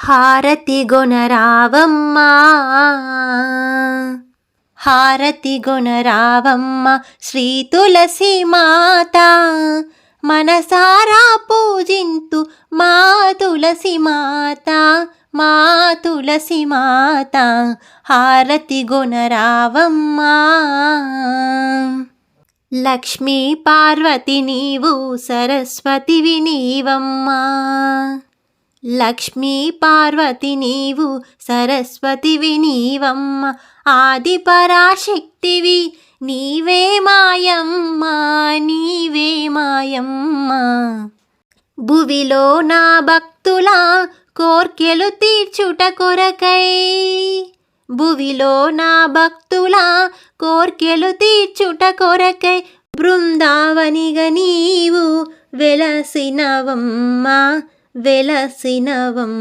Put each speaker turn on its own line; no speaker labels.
హారతి గొనరావమ్మా. హారతి గొనరావమ్మ శ్రీ తులసి మాత. మనసారా పూజింతు మా తులసి మాత మా తులసి మాత. హారతి గొనరావమ్మా. లక్ష్మీ పార్వతి నీవు సరస్వతివి నీవమ్మా లక్ష్మీ పార్వతి నీవు సరస్వతివి నీవమ్మ ఆది పరాశక్తివి నీవే మాయమ్మ నీవే మాయమ్మ. భువిలో నా భక్తుల కోర్కెలు తీర్చుట కొరకై. భువిలో నా భక్తుల కోర్కెలు తీర్చుట కొరకై. బృందావనిగ నీవు వెలసినవమ్మా వెలసినవం.